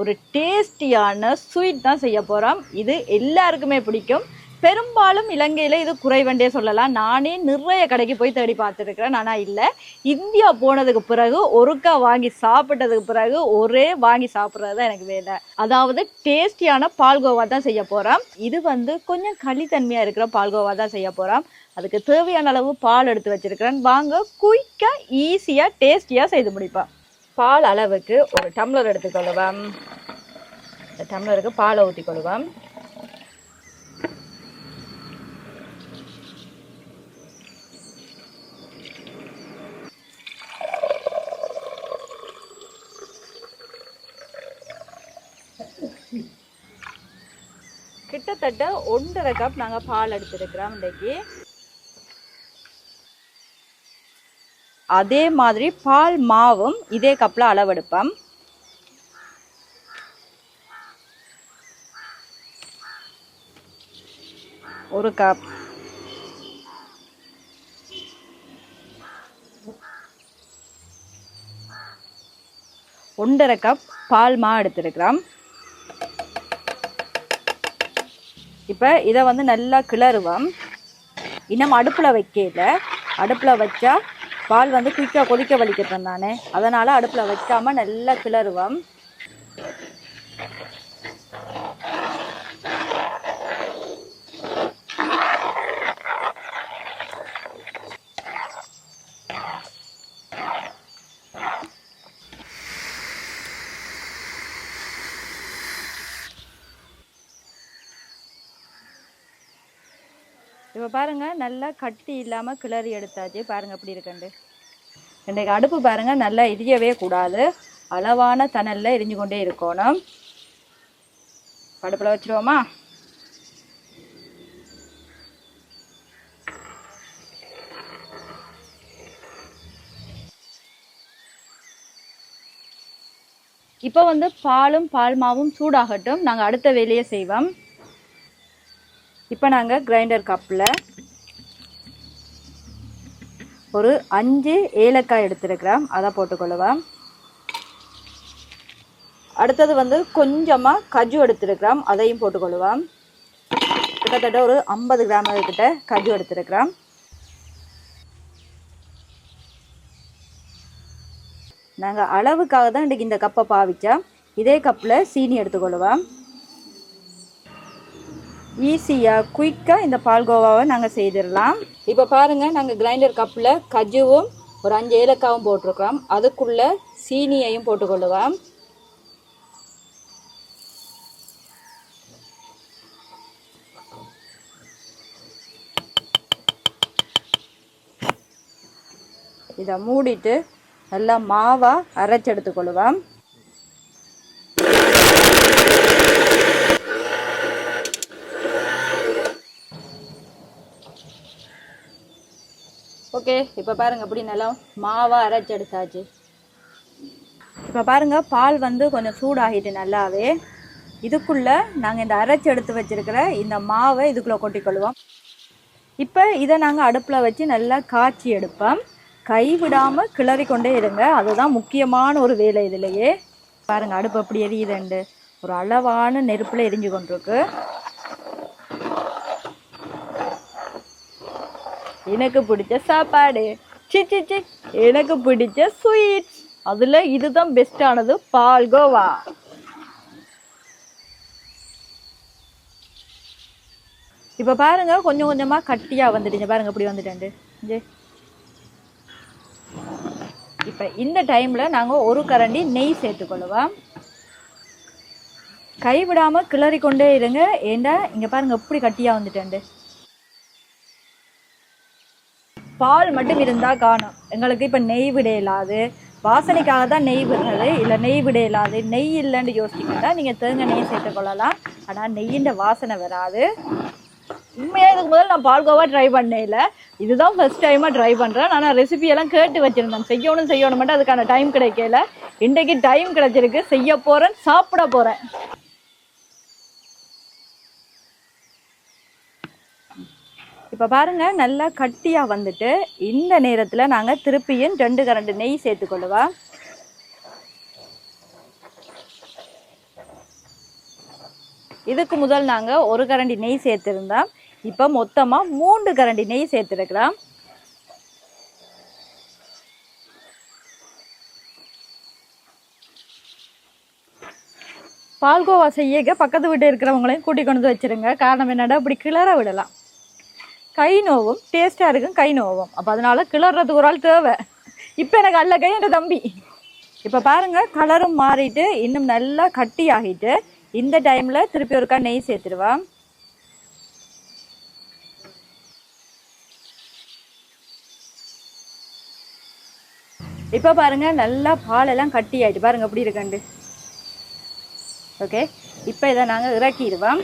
ஒரு டேஸ்டியான ஸ்வீட் தான் செய்ய போகிறோம் இது எல்லாருக்குமே பிடிக்கும். பெரும்பாலும் இலங்கையில் இது குறைவண்டே சொல்லலாம். நானே நிறைய கடைக்கு போய் தேடி பார்த்துருக்குறேன். ஆனால் இல்லை. இந்தியா போனதுக்கு பிறகு ஒருக்கா வாங்கி சாப்பிட்டதுக்கு பிறகு ஒரே வாங்கி சாப்பிட்றது தான் எனக்கு வேலை. அதாவது டேஸ்டியான பால்கோவா தான் செய்ய போகிறோம் இது வந்து கொஞ்சம் களித்தன்மையாக இருக்கிற பால்கோவா தான் செய்ய போகிறோம் அதுக்கு தேவையான அளவு பால் எடுத்து வச்சிருக்கிறேன். வாங்க குயிக்காக ஈஸியாக டேஸ்டியாக செய்து முடிப்பேன் பால் அளவுக்கு ஒரு டம்ளர் எடுத்துக்கொள்ளுவோம். இந்த டம்ளருக்கு பாலை ஊற்றிக்கொள்ளுவோம் கிட்டத்தட்ட ஒன்றரை கப் நாங்கள் பால் எடுத்துருக்கிறோம் இன்றைக்கு அதே மாதிரி பால் மாவும் இதே கப்பில் அளவெடுப்போம். ஒரு கப் ஒன்றரை கப் பால் மா எடுத்துருக்கிறோம். இப்போ இதை வந்து நல்லா கிளறுவோம். இன்னும் அடுப்பில் வைக்கல. அடுப்பில் வச்சா பால் வந்து குயிக்காக கொதிக்க வலிக்கிறேன் நான். அதனால் அடுப்பில் வைக்காமல் நல்லா கிளறுவோம். இப்போ பாருங்க நல்லா கட்டி இல்லாமல் கிளறி எடுத்தாச்சு. பாருங்க எப்படி இருக்குண்டு இன்றைக்கு அடுப்பு பாருங்க நல்லா எரியவே கூடாது. அளவான தணலில் எரிஞ்சு கொண்டே இருக்கணும். அடுப்பில் வச்சிருவோமா? இப்போ வந்து பாலும் பால் மாவும் சூடாகட்டும். நாங்கள் அடுத்த வேலையை செய்வோம். இப்போ நாங்கள் கிரைண்டர் கப்பில் ஒரு அஞ்சு ஏலக்காய் எடுத்துருக்கிறேன் அதை போட்டுக்கொள்ளுவேன் அடுத்தது வந்து கொஞ்சமாக கஜு எடுத்துருக்கிறோம் அதையும் போட்டுக்கொள்ளுவோம் கிட்டத்தட்ட ஒரு ஐம்பது கிராம் கிட்ட கஜு எடுத்துருக்கிறோம் நாங்கள் அளவுக்காக தான் இன்றைக்கி இந்த கப்பை பாவிச்சோம் இதே கப்பில் சீனி எடுத்துக்கொள்ளுவோம் ஈஸியாக குயிக்காக இந்த பால்கோவாவை நாங்கள் செய்திடலாம். இப்போ பாருங்கள் நாங்கள் கிரைண்டர் கப்பில் கஜுவும் ஒரு அஞ்சு ஏலக்காவும் போட்டிருக்கோம். அதுக்குள்ளே சீனியையும் போட்டுக்கொள்ளுவோம். இதை மூடிட்டு நல்லா மாவாக அரைச்சி ஓகே இப்போ பாருங்கள் அப்படி நல்லா மாவாக அரைச்சி எடுத்தாச்சு இப்போ பாருங்க பால் வந்து கொஞ்சம் சூடாகிட்டு நல்லாவே இதுக்குள்ளே நாங்கள் இந்த அரைச்சி எடுத்து வச்சிருக்கிற இந்த மாவை இதுக்குள்ளே கொட்டிக்கொள்வோம் இப்போ இதை நாங்கள் அடுப்பில் வச்சு நல்லா காய்ச்சி எடுப்போம். கை விடாமல் கிளறி கொண்டே இருங்க அதுதான் முக்கியமான ஒரு வேலை இதுலையே. பாருங்கள் அடுப்பு அப்படி எரியுதுண்டு. ஒரு அளவான நெருப்பில் எரிஞ்சு கொண்டிருக்கு. எனக்கு பிடிச்ச சாப்பாடு. சிச்சி சி எனக்கு பிடிச்ச ஸ்வீட்ஸ் அதில் இதுதான் பெஸ்டானது பால்கோவா இப்போ பாருங்க கொஞ்சம் கொஞ்சமாக கட்டியாக வந்துட்டீங்க பாருங்க இப்படி வந்துட்டேன் ஜே இப்போ இந்த டைமில் நாங்கள் ஒரு கரண்டி நெய் சேர்த்துக்கொள்ளுவோம் கைவிடாமல் கிளறி கொண்டே இருங்க. ஏண்டா இங்கே பாருங்கள் எப்படி கட்டியாக வந்துட்டேன் பால் மட்டும் இருந்தால் காணும். எங்களுக்கு இப்போ நெய் விட இல்லாது வாசனைக்காக தான் நெய் விடுறது. இல்லை நெய் விட இல்லாது நெய் இல்லைன்னு யோசிச்சிங்கன்னா நீங்கள் தேங்காய் நெய் சேர்த்துக்கொள்ளலாம் ஆனால் நெய்யின் வாசனை வராது. உண்மையாக இதுக்கு முதல்ல நான் பால்கோவா ட்ரை பண்ணேன் இதுதான் ஃபஸ்ட் டைமாக ட்ரை பண்ணுறேன் ஆனால் ரெசிபியெல்லாம் கேட்டு வச்சுருந்தேன். செய்யணும் செய்யணும் மட்டும் அதுக்கான டைம் கிடைக்கல. இன்றைக்கு டைம் கிடைச்சிருக்கு. செய்ய போகிறேன் சாப்பிட போகிறேன் இப்போ பாருங்கள் நல்லா கட்டியாக வந்துட்டு இந்த நேரத்தில் நாங்கள் திருப்பியும் ரெண்டு கரண்டு நெய் சேர்த்துக்கொள்ளுவா. இதுக்கு முதல் நாங்கள் ஒரு கரண்டி நெய் சேர்த்துருந்தோம். இப்போ மொத்தமாக மூன்று கரண்டி நெய் சேர்த்துருக்கலாம். பால்கோவா செய்ய பக்கத்து வீட்டு இருக்கிறவங்களையும் கூட்டி கொண்டு வந்து வச்சிருங்க. காரணம் என்னடா இப்படி கிளற விடலாம். கை நோவும் டேஸ்ட்டாக இருக்கும் கை நோவும். அப்போ அதனால் கிளறதுக்கு ஒரு ஆள் தேவை. இப்போ எனக்கு அல்ல கை என்ற தம்பி. இப்போ பாருங்க கலரும் மாறிட்டு இன்னும் நல்லா கட்டி ஆகிட்டு இந்த டைமில் திருப்பி ஒருக்கா நெய் சேர்த்துருவேன் இப்போ பாருங்கள் நல்லா பாலெல்லாம் கட்டி ஆகிட்டு பாருங்கள் எப்படி இருக்கண்டு ஓகே இப்போ இதை நாங்கள் இறக்கிடுவோம்.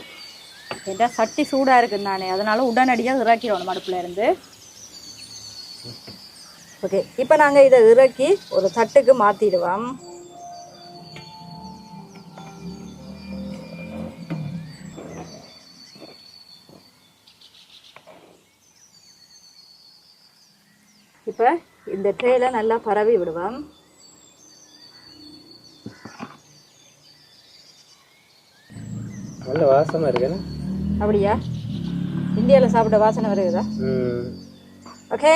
ஏட்டா சட்டி சூடாக இருக்குது நானே அதனால உடனடியாக இறக்கிடுவோம் அடுப்பில் இருந்து. ஓகே இப்போ நாங்கள் இதை இறக்கி ஒரு தட்டுக்கு மாற்றிடுவோம் இப்போ இந்த ட்ரேல நல்லா பரவி விடுவோம். நல்ல வாசமாக இருக்குன்னு அப்படியா? இந்தியாவில் சாப்பிட்ட வாசனை வருகுதா? ஓகே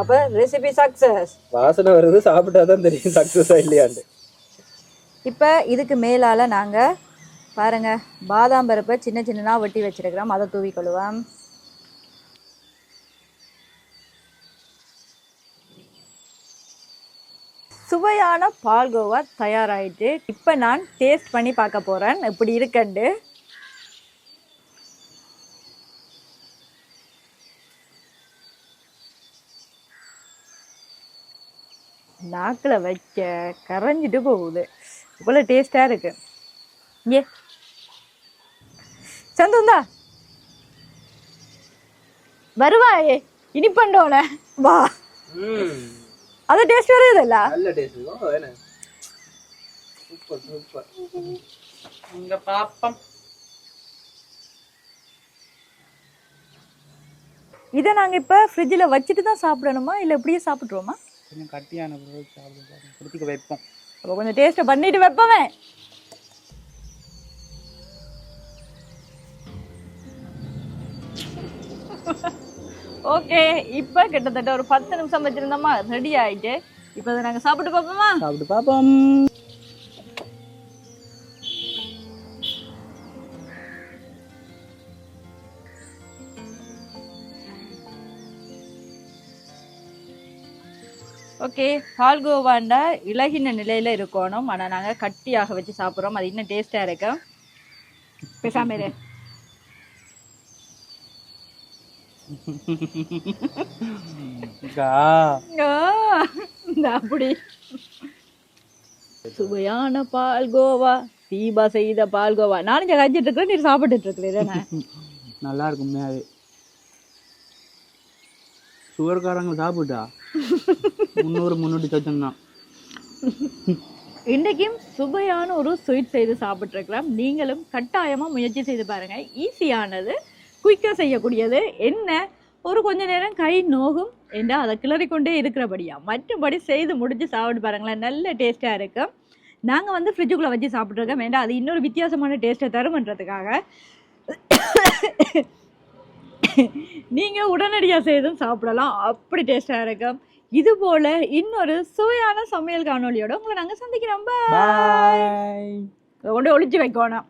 அப்போ ரெசிபி சக்ஸஸ் வாசனை வருது சாப்பிட்டா தான் தெரியும் சக்ஸஸாக இல்லையாண்டு இப்போ இதுக்கு மேலால் நாங்கள் பாருங்க பாதாம் பருப்பை சின்ன சின்னனா வெட்டி வச்சிருக்கிறோம். அதை தூவி கொள்ளுவோம் சுவையான பால்கோவா தயாராயிட்டு இப்போ நான் டேஸ்ட் பண்ணி பார்க்க போகிறேன் இப்படி இருக்கண்டு. நாக்கில் வைக்க கரைஞ்சிட்டு போகுது. இவ்வளோ டேஸ்ட்டாக இருக்கு. ஏ சந்தோந்தா வருவாயே இனிப்பண்டோல வா அது டேஸ்ட் வருதுல்ல? நல்ல டேஸ்ட் ஓ என்ன? Super super. இங்கே பாப்பம். இதை நாங்கள் இப்போ ஃப்ரிட்ஜில் வச்சுட்டு தான் சாப்பிடணுமா? இல்லை இப்படியே சாப்பிட்ருவோமா கொஞ்சம் கட்டியான பிறகு சாப்பிடுவோம் குடிக்க வைப்போம். அப்போ கொஞ்சம் டேஸ்ட்டை பண்ணிட்டு வைப்பவே ஓகே இப்போ கிட்டத்தட்ட ஒரு பத்து நிமிஷம் வச்சிருந்தோமா? ரெடி ஆயிட்டு. இப்போ நாங்கள் சாப்பிட்டு பார்ப்போமா? சாப்பிட்டு பார்ப்போம். ஓகே பால்கோவாண்டா இலகின நிலையில் இருக்கணும். ஆனால் நாங்கள் கட்டியாக வச்சு சாப்பிட்றோம். அது இன்னும் டேஸ்ட்டாக இருக்கும் பேசாம இரு. அப்படி. சுவையான பால்கோவா தீபா செய்த பால்கோவா நானும் இங்கே கஞ்சிட்டு இருக்கிறேன் நீ சாப்பிட்டுட்டு இருக்கிறேன் நல்லா இருக்கும் உண்மையாவே சுகர்காரங்க சாப்பிட்டா? முந்நூறு முந்நூற்றி தௌசண்ட் தான் இன்றைக்கும் சுவையான ஒரு ஸ்வீட் செய்து சாப்பிட்ருக்கலாம் நீங்களும் கட்டாயமாக முயற்சி செய்து பாருங்கள் ஈஸியானது குயிக்காக செய்யக்கூடியது. என்ன? ஒரு கொஞ்ச நேரம் கை நோகும் என்றால் அதை கிளறிக்கொண்டே இருக்கிறபடியா? மற்றபடி செய்து முடிஞ்சு சாப்பிட்டு பாருங்களேன். நல்ல டேஸ்ட்டாக இருக்கும் நாங்கள் வந்து ஃப்ரிட்ஜுக்குள்ளே வச்சு சாப்பிட்ருக்கோம் வேண்டாம் அது இன்னொரு வித்தியாசமான டேஸ்ட்டை தருமன்றதுக்காக. நீங்கள் உடனடியாக செய்தும் சாப்பிடலாம். அப்படி டேஸ்ட்டாக இருக்கும் இது போல இன்னொரு சுவையான சமையல் காணொளியோட உங்களை நாங்கள் சந்திக்கிறோம். பாய் கொண்டு ஒளிச்சு வைக்கணும்.